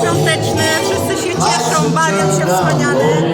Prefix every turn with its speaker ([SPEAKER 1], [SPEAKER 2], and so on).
[SPEAKER 1] świąteczne, wszyscy się cieszą, bawią się wspaniale.